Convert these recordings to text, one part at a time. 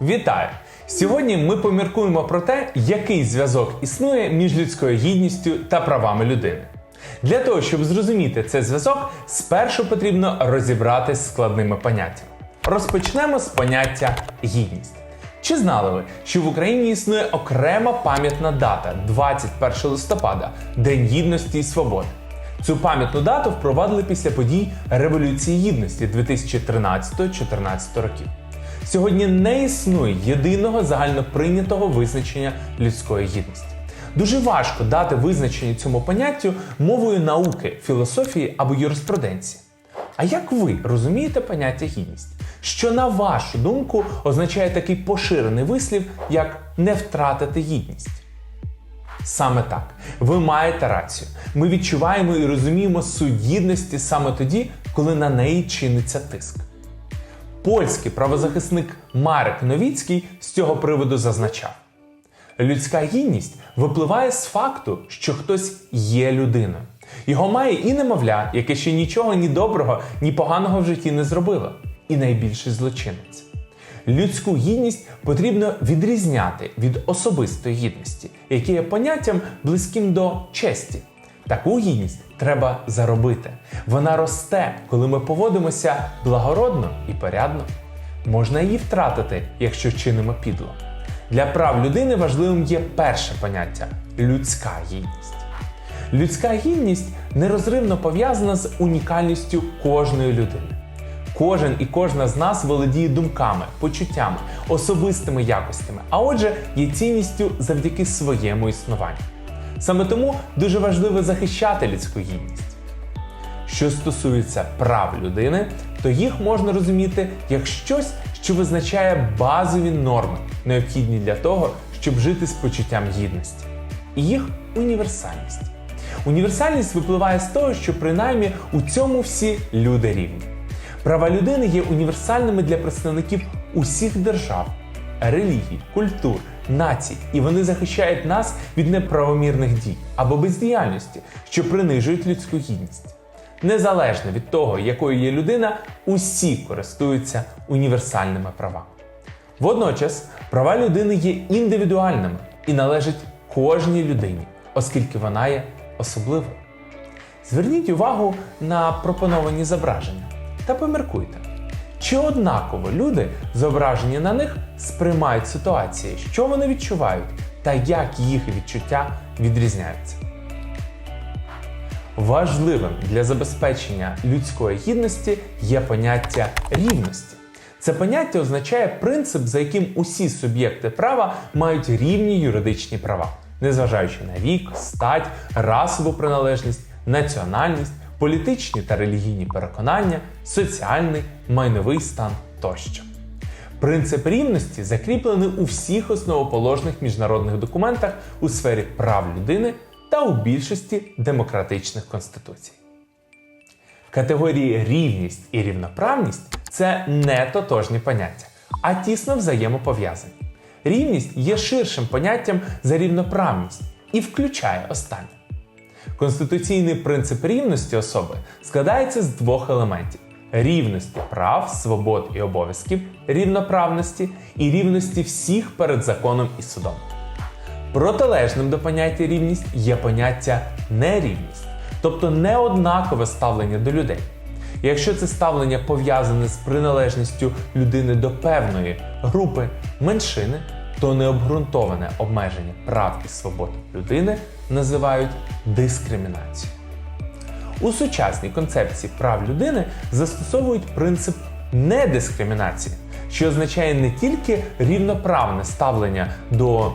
Вітаю! Сьогодні ми поміркуємо про те, який зв'язок існує між людською гідністю та правами людини. Для того, щоб зрозуміти цей зв'язок, спершу потрібно розібратись з складними поняттями. Розпочнемо з поняття гідність. Чи знали ви, що в Україні існує окрема пам'ятна дата 21 листопада День гідності і свободи? Цю пам'ятну дату впровадили після подій Революції Гідності 2013-14 років. Сьогодні не існує єдиного загальноприйнятого визначення людської гідності. Дуже важко дати визначення цьому поняттю мовою науки, філософії або юриспруденції. А як ви розумієте поняття гідність? Що, на вашу думку, означає такий поширений вислів, як не втратити гідність? Саме так, ви маєте рацію. Ми відчуваємо і розуміємо суть гідності саме тоді, коли на неї чиниться тиск. Польський правозахисник Марек Новіцький з цього приводу зазначав: людська гідність випливає з факту, що хтось є людиною. Його має і немовля, яке ще нічого ні доброго, ні поганого в житті не зробило, і найбільший злочинець. Людську гідність потрібно відрізняти від особистої гідності, яке є поняттям близьким до честі. Таку гідність треба заробити. Вона росте, коли ми поводимося благородно і порядно. Можна її втратити, якщо чинимо підло. Для прав людини важливим є перше поняття людська гідність. Людська гідність нерозривно пов'язана з унікальністю кожної людини. Кожен і кожна з нас володіє думками, почуттями, особистими якостями, а отже, є цінністю завдяки своєму існуванню. Саме тому дуже важливо захищати людську гідність. Що стосується прав людини, то їх можна розуміти як щось, що визначає базові норми, необхідні для того, щоб жити з почуттям гідності, і їх універсальність. Універсальність випливає з того, що принаймні у цьому всі люди рівні. Права людини є універсальними для представників усіх держав, релігій, культур, націй, і вони захищають нас від неправомірних дій або бездіяльності, що принижують людську гідність. Незалежно від того, якою є людина, усі користуються універсальними правами. Водночас права людини є індивідуальними і належать кожній людині, оскільки вона є особливою. Зверніть увагу на пропоновані зображення та поміркуйте, чи однаково люди, зображені на них, сприймають ситуації, що вони відчувають та як їх відчуття відрізняються. Важливим для забезпечення людської гідності є поняття рівності. Це поняття означає принцип, за яким усі суб'єкти права мають рівні юридичні права, незважаючи на вік, стать, расову приналежність, національність, політичні та релігійні переконання, соціальний, майновий стан тощо. Принцип рівності закріплений у всіх основоположних міжнародних документах у сфері прав людини та у більшості демократичних конституцій. Категорії рівність і рівноправність це не тотожні поняття, а тісно взаємопов'язані. Рівність є ширшим поняттям за рівноправність і включає останнє. Конституційний принцип рівності особи складається з двох елементів: рівності прав, свобод і обов'язків, рівноправності і рівності всіх перед законом і судом. Протилежним до поняття рівність є поняття нерівність, тобто неоднакове ставлення до людей. Якщо це ставлення пов'язане з приналежністю людини до певної групи меншини, то необґрунтоване обмеження прав і свобод людини називають дискримінацією. У сучасній концепції прав людини застосовують принцип недискримінації, що означає не тільки рівноправне ставлення до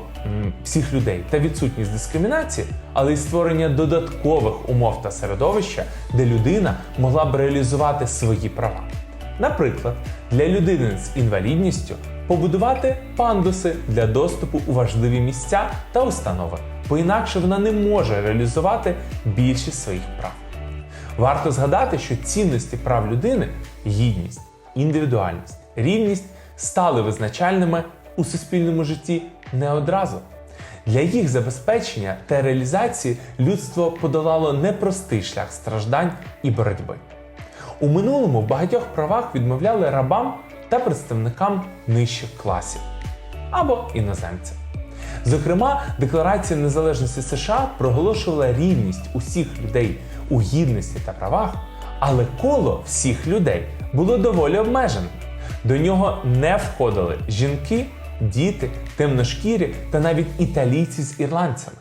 всіх людей та відсутність дискримінації, але й створення додаткових умов та середовища, де людина могла б реалізувати свої права. Наприклад, для людини з інвалідністю побудувати пандуси для доступу у важливі місця та установи, бо інакше вона не може реалізувати більшість своїх прав. Варто згадати, що цінності прав людини гідність, індивідуальність, рівність стали визначальними у суспільному житті не одразу. Для їх забезпечення та реалізації людство подолало непростий шлях страждань і боротьби. У минулому в багатьох правах відмовляли рабам та представникам нижчих класів або іноземцям. Зокрема, Декларація незалежності США проголошувала рівність усіх людей у гідності та правах, але коло всіх людей було доволі обмежене. До нього не входили жінки, діти, темношкірі та навіть італійці з ірландцями.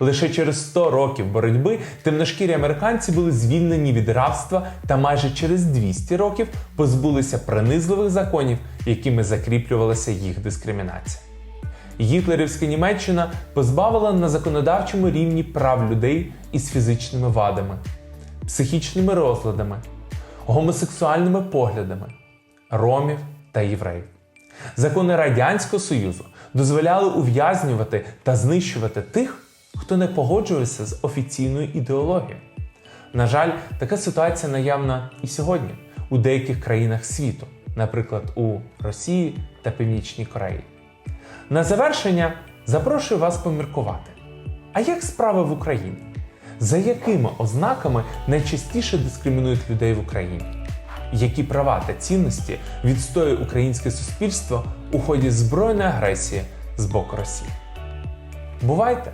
Лише через 100 років боротьби темношкірі американці були звільнені від рабства та майже через 200 років позбулися принизливих законів, якими закріплювалася їх дискримінація. Гітлерівська Німеччина позбавила на законодавчому рівні прав людей із фізичними вадами, психічними розладами, гомосексуальними поглядами, ромів та євреїв. Закони Радянського Союзу дозволяли ув'язнювати та знищувати тих, хто не погоджується з офіційною ідеологією. На жаль, така ситуація наявна і сьогодні у деяких країнах світу, наприклад, у Росії та Північній Кореї. На завершення запрошую вас поміркувати. А як справи в Україні? За якими ознаками найчастіше дискримінують людей в Україні? Які права та цінності відстоює українське суспільство у ході збройної агресії з боку Росії? Бувайте!